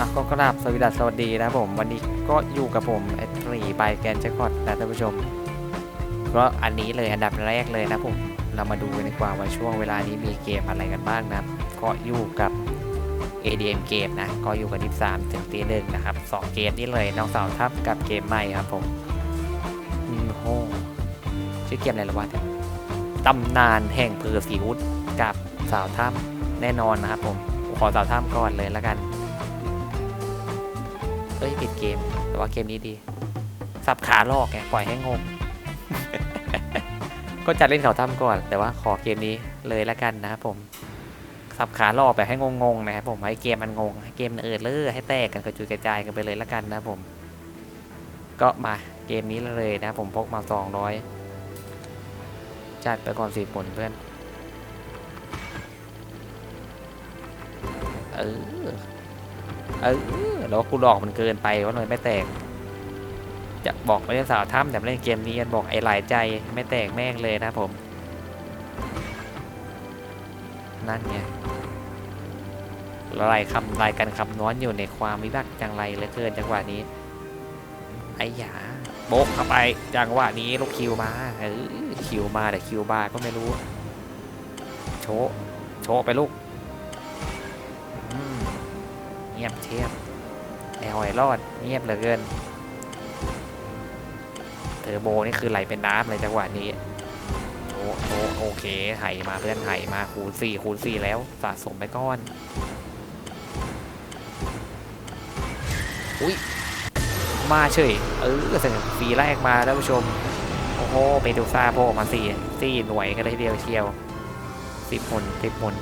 อะก็กราบสวัสดีสวัสดีนะผม วันนี้ก็อยู่กับผมไอ้ตรีบายแกนแจ็คพอตนะท่านผู้ชม ก็อันนี้เลยอันดับแรกเลยนะผมเรามาดูกันดีกว่าว่าช่วงเวลานี้มีเกมอะไรกันบ้างนะก็อยู่กับ ADM เกมนะ ก็อยู่กันที่3ถึงตีหนึ่งนะครับสองเกมนี้เลยน้องสาวทับกับเกมใหม่ครับผมอืมโหชื่อเกมอะไรละวะเนี่ยตำนานแห่งเพอร์ซิวส์กับสาวถ้ำแน่นอนนะครับผมขอสาวถ้ำก่อนเลยแล้วกัน เอ้ยผิดเกม แต่ว่าเกมนี้ดี สับขาลอกไงปล่อยให้งง ก็จะเล่นเขาทำก่อน แต่ว่าขอเกมนี้เลยละกันนะครับผม สับขาลอกแบบให้งงๆนะครับผม ให้เกมมันงง ให้เกมมันเอิดเลอให้แตกกันกระจุยกระจายกันไปเลยละกันนะครับผม ก็มาเกมนี้เลยนะครับผมพกมาสองร้อยจัดไปก่อนสี่ผลเพื่อน เออ เออแล้วกูหลอกมันเกินไปก็เลยไม่แตก จะบอกไม่เล่สาวถ้ำแต่เล่นเกมนี้กันบอกไอ้หลายใจไม่แตกแม่งเลยนะผม นั่นไงลายคำลายกันคำน้อนอยู่ในความวิบักจังไรเหลือเกินจังหวะนี้ ไอ้หยาโบกเข้าไปจังหวะนี้ลูกคิวมาเออคิวมาแต่คิวบาก็ไม่รู้ โชว์โชว์ไปลูก งียบเทียบไอหอยรอดเงียบเหลือเกินเทอร์โบนี่คือไหลเป็นน้ำเลยจังหวะนี้โอ้โหโอเคไห่มาเพื่อนไห่มาคูณ4คูณ4แล้วสะสมไปก้อนอุ้ยมาเฉยเออเสนอฟรีแรกมาแล้วผู้ชมโอ้โหเมดูซาโผล่มาสี่สี่หน่วยกันเลยทีเดียวเชียวสิบคนสิบคน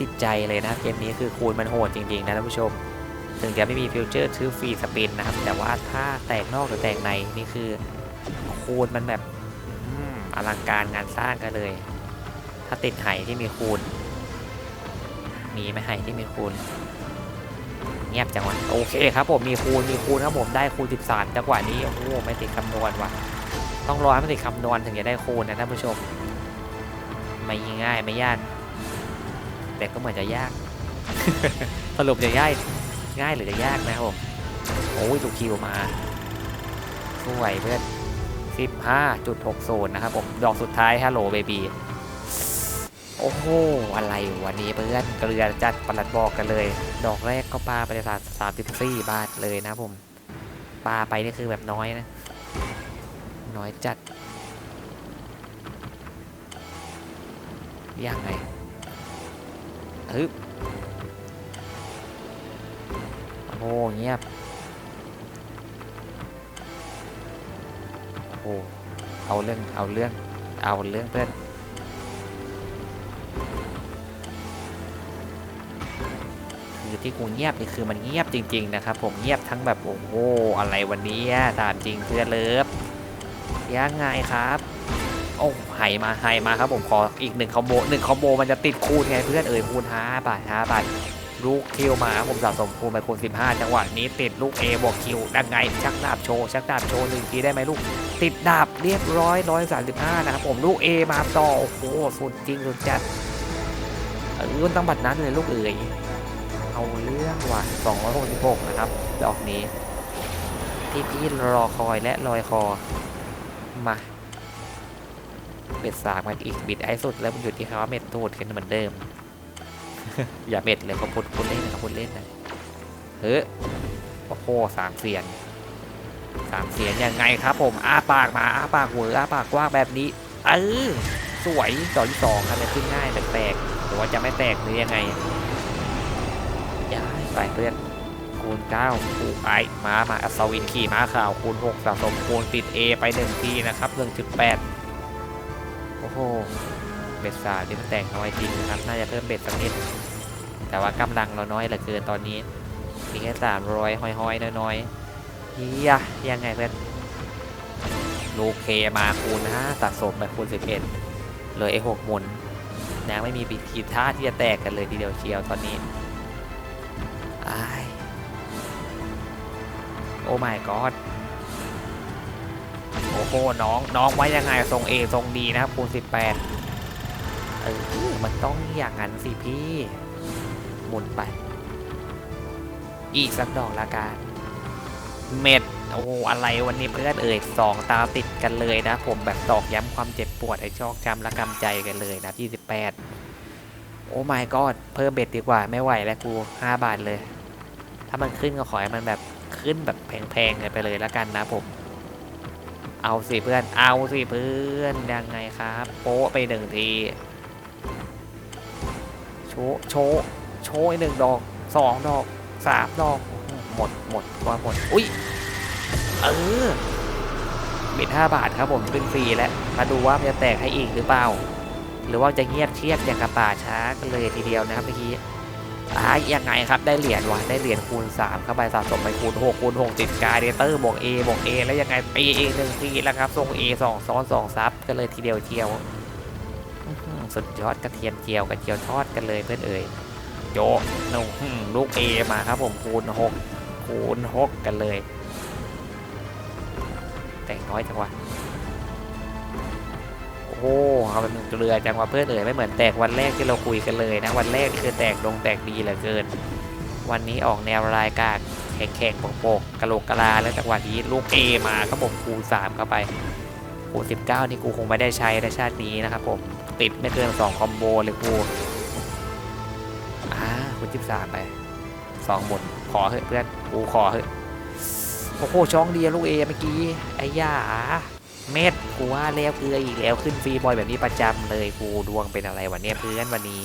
ติดใจเลยนะเกมนี้คือคูณมันโหดจริงๆนะท่านผู้ชม ถึงจะไม่มีฟิวเจอร์ชื่อฟรีสปินนะครับ แต่ว่าถ้าแตกนอกหรือแตกในนี่คือคูณมันแบบอลังการงานสร้างกันเลย ถ้าติดไหที่มีคูณ มีไหมไหที่มีคูณ เงียบจังหวะโอเคครับผมมีคูณมีคูณครับผมได้คูณ 13จังหวะนี้โอ้โหไม่ติดคำนวณว่ะต้องรอให้มันติดคำนวณถึงจะได้คูณนะท่านผู้ชม ไม่ง่ายไม่ยาก แต่ก็เหมือนจะยาก สรุปจะง่ายง่ายหรือจะยากนะครับผมโอ้ยถูกคิวมาสวยเพื่อน15.60นะครับผมดอกสุดท้ายฮัลโหลเบบีโอ้โหอะไรวันนี้เพื่อนเกลือจัดประหลัดบอกกันเลย ดอกแรกก็ปลาไปสามสามสิบสี่บาทเลยนะครับผมปลาไปนี่คือแบบน้อยนะ น้อยจัดยังไง ฮึบโอ้โหเงียบโอ้โหเอาเรื่องเอาเรื่องเอาเรื่องเพื่อนคือที่กูเงียบนี่คือมันเงียบจริง ๆ นะครับ ผมเงียบทั้งแบบโอ้โหอะไรวันนี้ตามจริงเพื่อนเลิฟยังไงครับ โอ้ไห่มาไห่มาครับผมขออีกหนึ่งคอมโบหนึ่งคอมโบมันจะติดคูณไงเพื่อนเอ่ยคูณห้าบาทห้าบาทลูกคิวมาผมสะสมคูณไปคูณ15 จังหวะนี้ติดลูก A บวกคิวดังไง ชักดาบโชว์ ชักดาบโชว์หนึ่งทีได้ไหมลูก ติดดาบเรียบร้อยร้อยสามสิบห้านะครับผมลูก A มาต่อ โอ้โหสุดจริงสุดจัดเออตั้งบัตรนั้นเลยลูกเอ๋ยเอาเรื่องว่ะ266 นะครับ ดอกนี้ ที่พี่รอคอยและลอยคอมา เบ็ดสากมันอีกบิดไอ้สุดแล้วมันอยู่ที่เขาว่าเม็ดตูดกันเหมือนเดิม อย่าเบ็ดเลยเขาพูดพูดเล่นนะเขาพูดเล่นนะเฮ้ยโอ้โหสามเสียงสามเสียงยังไงครับ ผมอ้าปากมาอ้าปากเวออ้าปากกว้างแบบนี้เออสวยดอที่สองทำไมขึ้นง่ายแตกหรือว่าจะไม่แตกหรือยังไงย้ายไปเพื่อนคูณเก้าคูณไอมามาอัศวินขี่ม้าขาวคูณหกสะสมคูณติด A ไปหนึ่งทีนะครับหนึ่งจุดแปด อ้โห เบ็ดสามนี่มันแตกน้อยจริงนะครับ น่าจะเพิ่มเบ็ดสักนิด แต่ว่ากำลังเราน้อยเหลือเกินตอนนี้ มีแค่สามร้อยห้อยๆ น้อยๆเฮียยังไงเพื่อนลูเคมาคูณห้าสะสมแบบคูณสิบเอ็ดเลยไอ้หกหมุนนะไม่มีปิดทีท่าที่จะแตกกันเลยทีเดียวเชียวตอนนี้อายโอ้ my god โอ้โหน้องน้องไว้ยังไงทรง A ทรงดีนะครับคูณ18เออมันต้องอย่างนั้นสิพี่หมุนไป อีกสักดอกละกันเม็ดโอ้โหอะไรวันนี้เพื่อนเอ่ยสองตาติดกันเลยนะ ผมแบบตอกย้ำความเจ็บปวดให้ชอกจำและกำใจกันเลยนะที่18โอ้ my god เพิ่มเบ็ดดีกว่าไม่ไหวแล้วกู5บาทเลย ถ้ามันขึ้นก็ขอให้มันแบบขึ้นแบบแพงๆกันไปเลยละกันนะผม เอาสิเพื่อน เอาสิเพื่อนยังไงครับโป๊ะไปหนึ่งทีโชโชโชว์อีกหนึ่งดอกสองดอกสามดอกหมดหมดว่าหมดอุ้ยเออบิดห้าบาทครับผมขึ้นฟรีแล้วมาดูว่ามันจะแตกให้อีกหรือเปล่า หรือว่าจะเงียบเชียบอย่างกระป่าช้ากันเลยทีเดียวนะครับเมื่อกี้ อ่ายังไงครับได้เหรียญวะได้เหรียญคูณ 3 เข้าไปสะสมไปคูณ 6 คูณ 6 ติดการเดเตอร์บวก A บวก A แล้วยังไงปีอีกหนึ่งทีแล้วครับส่ง A 2ซ้อน2ซับกันเลยทีเดียวเจียวสุดยอดกระเทียมเจียวกับเจียวทอดกันเลยเพื่อนเอ่ยโจะนุ่งลูก A มาครับผมคูณ 6 คูณ 6 กันเลย แต่งน้อยจังวะ โอ้โหเอาเป็นเกลือจังวะเพื่อนเอ่ยไม่เหมือนแตกวันแรกที่เราคุยกันเลยนะวันแรกคือแตกลงแตกดีเหลือเกิน วันนี้ออกแนวรายการแข่งแข่งๆโปกๆกะโหลกกะลาแล้วจังหวะนี้ลูกเอมาครับผมคูณ3เข้าไปคูณ19 นี่กูคงไม่ได้ใช้ในชาตินี้นะครับผมติดไม่เกิน 2 คอมโบเลยกูอ่าคูณ13 ไป 2 หมด ขอเถอะเพื่อนกูขอเถอะโอ้โหช่องเดียลูกเอเมื่อกี้ไอ้ย่า เม็ดกูว่าแล้วเกลืออีกแล้วขึ้นฟรีบอยแบบนี้ประจำเลยกูดวงเป็นอะไรวันนี้เพื่อนวันนี้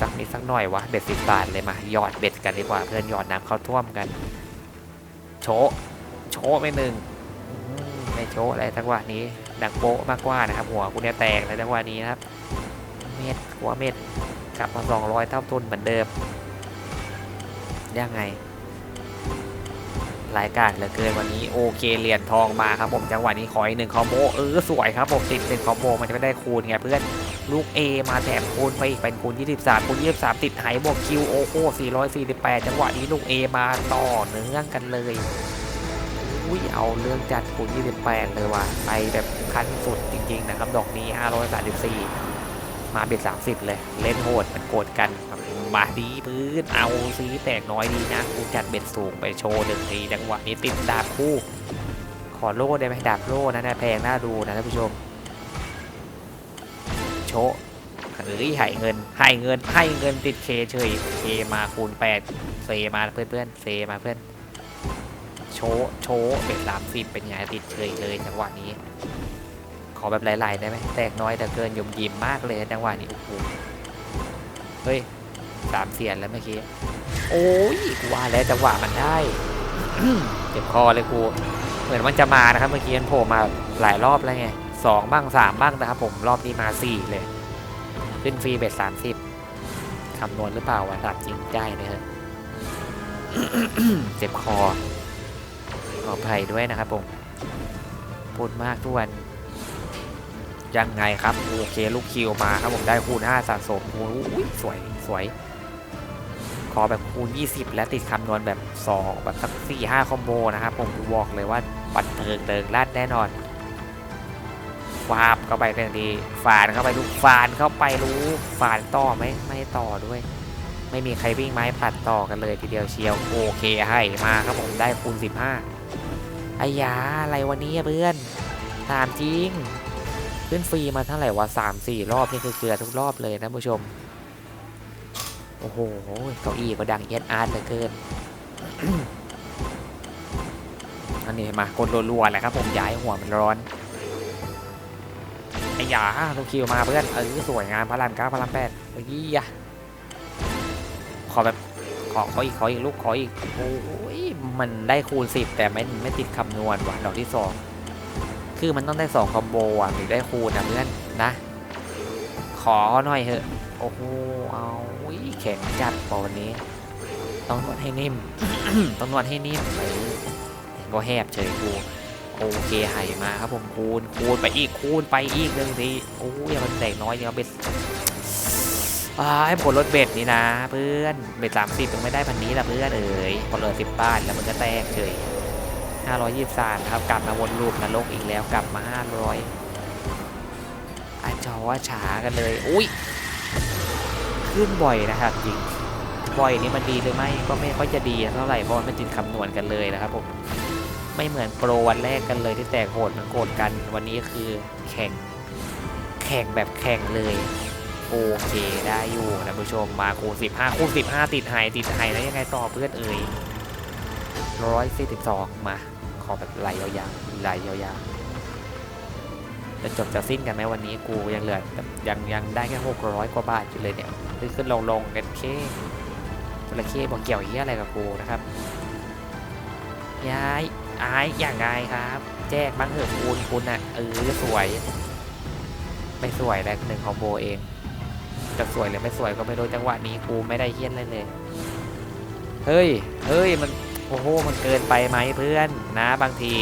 สักนิดสักหน่อยวะเบ็ดสิบบาทเลยมาหยอดเบ็ดกันดีกว่าเพื่อนหยอดน้ำเข้าท่วมกัน โชโชะไปหนึ่งไม่โชอะไรจังหวะนี้ ดังโป๊ะมากกว่านะครับ หัวกูเนี่ยแตกในจังหวะนี้นะครับ เม็ดหัวเม็ดกลับมาสองร้อยเท่าทุนเหมือนเดิมยังไง รายการเหลือเกินวันนี้โอเคเหรียญทองมาครับผมจังหวะนี้ขออีกหนึ่งคอมโบเออสวยครับผมติดหนึ่งคอมโบมันจะไม่ได้คูณไงเพื่อนลูก A มาแถมคูณไปอีกเป็นคูณ 23คูณ 23 ติดไหบวกคิวโอโค448 จังหวะนี้ลูก A มาต่อเนื่องกันเลยอุ้ยเอาเรื่องจัดคูณ 28 เลยว่ะไปแบบขั้นสุดจริงๆนะครับดอกนี้ 534 มาเบ็ด30เลย เล่นโหดมันโกรธกันมาดีพื้นเอาซีแตกน้อยดีนะกูจัดเบ็ดสูงไปโชว์หนึ่งทีจังหวะนี้ติดดาบคู่ ขอโล่ได้ไหมดาบโล่นะนะแพงน่าดูนะท่านผู้ชม โชะเอ้ยให้เงินให้เงินให้เงินติดเคเฉยเคมาคูณ8เซมาเพื่อนเพื่อนเซมาเพื่อนโชะโชะเป็นสามสิบเป็นไงติดเฉยเลยจังหวะนี้ ขอแบบหลายๆได้ไหมแตกน้อยแต่เกินยมยิมมากเลยจังหวะนี้โอ้โหเฮ้ยสามเสียนแล้วเมื่อกี้โอ้ยกูว่าแล้วจังหวะมันได้เจ็บคอเลยกูเหมือนมันจะมานะครับเมื่อกี้มันโผล่มาหลายรอบแล้วไงสองบ้างสามบ้างนะครับผมรอบนี้มาสี่เลย ขึ้นฟรีเบ็ดสามสิบคำนวณหรือเปล่าวะถามจริงได้นะฮะเจ็บคอขออภัยด้วยนะครับผมพูดมากทุกวัน ยังไงครับ โอเคลูกคิวมาครับผมได้คูณ5สะสมคูณอุ้ยสวยสวย ขอแบบคูณ 20 และติดคำนวณแบบ 2 แบบสัก 4 5 คอมโบนะครับ ผมบอกเลยว่าปัดเทิงเดิงลาดแน่นอนฟาบเข้าไปทันทีฝานเข้าไปลูกฝานเข้าไปลูกฝานต่อไหมไม่ต่อด้วย ไม่มีใครวิ่งไม้ผลัดต่อกันเลยทีเดียวเชียวโอเคให้มาครับผมได้คูณ 15ไอ้ยาอะไรวันนี้เพื่อนถามจริง ขึ้นฟรีมาเท่าไหร่วะสามสี่รอบนี่คือเกลือทุกรอบเลยนะผู้ชม โอ้โหเก้าอี้ก็ดังเย็ดอาร์ตเหลือเกิน อันนี้มากดรัวๆแหละครับผมย้ายหัวมันร้อนไอ้ยาลูกคิวมาเพื่อนเออสวยงามพระรามเก้าพระรามแปดเฮ้ยยะขอแบบขอขออีกขออีกลูกขออีกโอ้ยมันได้คูณสิบแต่ไม่ไม่ติดคำนวณว่ะดอกที่สอง คือมันต้องได้สองคอมโบอะถึงได้คูณนะเพื่อนนะ ขอหน่อยเถอะ โอ้โห เอาอุ๊ยแข็งจัดปอวันนี้ ต้องนวดให้นิ่ม ต้องนวดให้นิ่มเออก็แหบเฉยกูโอเคไห่มาครับผมคูณคูณไปอีกคูณไปอีกหนึ่งทีโอ้ยมันแตกน้อยยังเอาเบ็ดอ้ายผลลดเบ็ดนี่นะ เพื่อนเบ็ดสามสิบยังไม่ได้พันนี้ละเพื่อนเอ๋ยพอเลยสิบบาทแล้วมันก็แตกเฉย ห้าร้อยยี่สิบสามครับกลับมาวนลูปนรกอีกแล้วกลับมาห้าร้อยอาจอว่าฉากันเลย อุ้ยขึ้นบ่อยนะครับจริงบ่อยนี่มันดีหรือไม่ก็ไม่ค่อยจะดีเท่าไหร่เพราะมันจินคำนวณกันเลยนะครับผมไม่เหมือนโปรวันแรกกันเลยที่แตกโหดมันโกรธกัน วันนี้คือแข่งแข่งแบบแข่งเลยโอเคได้อยู่นะผู้ชมมาคูณ15คูณ15 ติดไฮติดไฮแล้วยังไงต่อเพื่อนเอ่ยร้อยสี่สิบสองมา ขอแบบไหลยาวๆไหลยาวๆจะจบจะสิ้นกันไหมวันนี้กูยังเหลือยังยังได้แค่หกร้อยกว่าบาทอยู่เลยเนี่ยขึ้นขึ้นลงลงกันเคจระเข้บอกเกี่ยวเหี้ยอะไรกับกูนะครับย้ายอายอย่างไรครับ แจ้งบ้างเถอะคุณคุณอะเออสวย ไม่สวยแล้วหนึ่งคอมโบเองจะสวยหรือไม่สวยก็ไม่รู้จังหวะนี้กูไม่ได้เฮี้ยนเลยเลย เฮ้ย เฮ้ย มัน โอ้โห มันเกินไปไหมเพื่อนนะบางที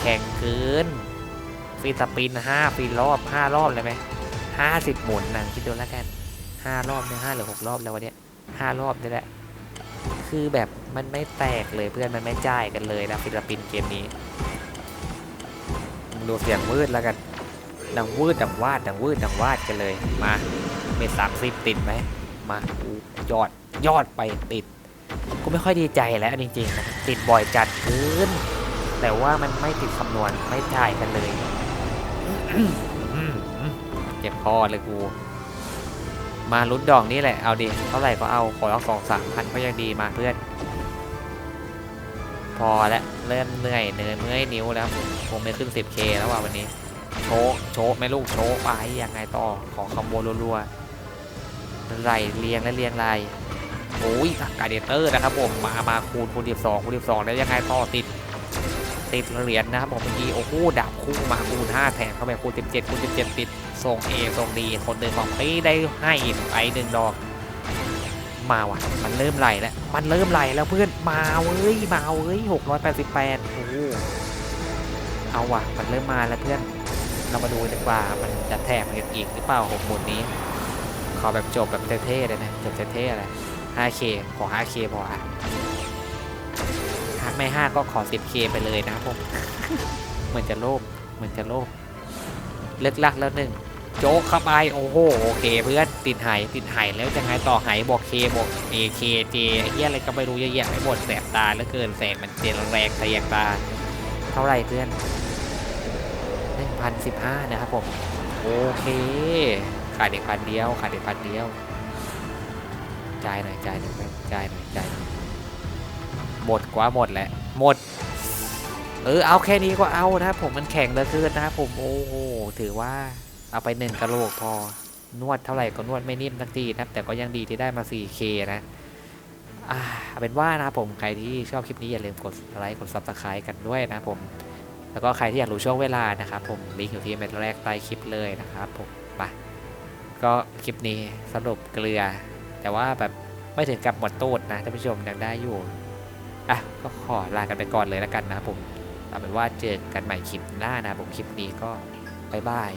แข่งคืนฟีสปินห้าฟีรอบห้ารอบเลยไหมห้าสิบหมุนนังคิดดูแล้วกันห้ารอบเนี่ยห้าหรือหกรอบแล้ววันเนี้ยห้ารอบนี่แหละ คือแบบมันไม่แตกเลยเพื่อนมันไม่จ่ายกันเลยนะฟิลิปปินเกมนี้ดูเสียงวืดแล้วกันดังวืดดังวาดดังวืดดังวาดกันเลยมาเมสามสิบติดไหมมายอดยอดไปติด กูไม่ค่อยดีใจแล้วจริงๆนะติดบ่อยจัดขึ้น แต่ว่ามันไม่ติดคำนวณไม่จ่ายกันเลยเจ็บคอเลยกู มาลุ้นดอกนี้แหละ เอาดิเท่าไหร่ก็เอาขอเอาสองสามพันก็ยังดีมาเพื่อน พอแล้วเริ่มเหนื่อยเนื้อยเมื่อยนิ้วแล้วผมไม่ขึ้น 10k แล้วว่ะวันนี้ โชว์โชว์ไม่ลูกโชว์ไปยังไงต่อ ขอคอมโบรัวๆไหลเรียงและเรียงลาย โอ้ยกาเดเตอร์นะครับผมมามาคูณคูณ12คูณ12แล้วยังไงต่อติดติดเหรียญนะครับผมเมื่อกี้โอ้โหดาบคู่มาคูณ5แถมเข้าไปคูณ17คูณ17ติดส่ง A ส่งดีคนเดินบอกเฮ้ยได้ให้ไปหนึ่งดอก มาว่ะ มันเริ่มไหลแล้ว มันเริ่มไหลแล้วเพื่อนมาเว้ยมาเว้ย688โอ้โหเอาว่ะ มันเริ่มมาแล้วเพื่อน เรามาดูดีกว่ามันจะแถมอีกหรือเปล่าหกหมุนนี้ขอแบบจบแบบเท่ๆเลยนะจบเท่ๆเลย 5K ขอ 5K พออะหากไม่ 5 ก็ขอ 10K ไปเลยนะครับผม เหมือนจะโลภ เหมือนจะโลภ เลิกลักแล้วหนึ่ง โจ๊กเข้าไป โอ้โห โอเค เพื่อน ติดหายติดหายแล้วยังไงต่อหายบอกเคบอกเอเคเจไอ้เหี้ยอะไรก็ไม่รู้เยอะแยะไปหมดแสบตาเหลือเกินแสงมันเจนแรงแสงตา เท่าไรเพื่อนหนึ่งพันะครับผม โอเค ขาดอีกพันเดียว ขาดอีกพันเดียว จ่ายหน่อยจ่ายหน่อยเพื่อนจ่ายหน่อยจ่ายหน่อยหมดกว่าหมดแหละ หมด เออเอาแค่นี้ก็เอานะผมมันแข็งเหลือเกินนะผมโอ้โหถือว่าเอาไปหนึ่งกะโหลกพอนวดเท่าไหร่ก็นวดไม่นิ่มสักทีนะแต่ก็ยังดีที่ได้มา 4K นะอ่าเอาเป็นว่านะผมใครที่ชอบคลิปนี้อย่าลืมกดไลค์กด Subscribe กันด้วยนะผม แล้วก็ใครที่อยากรู้ช่วงเวลานะครับผมลิงก์อยู่ที่เม็ดแรกใต้คลิปเลยนะครับผมไปก็คลิปนี้สรุปเกลือ แต่ว่าแบบไม่ถึงกับหมดตูดนะท่านผู้ชมยังได้อยู่อะก็ขอลากันไปก่อนเลยแล้วกันนะครับผมเอาเป็นว่าเจอกันใหม่คลิปหน้านะผมคลิปนี้ก็บายบาย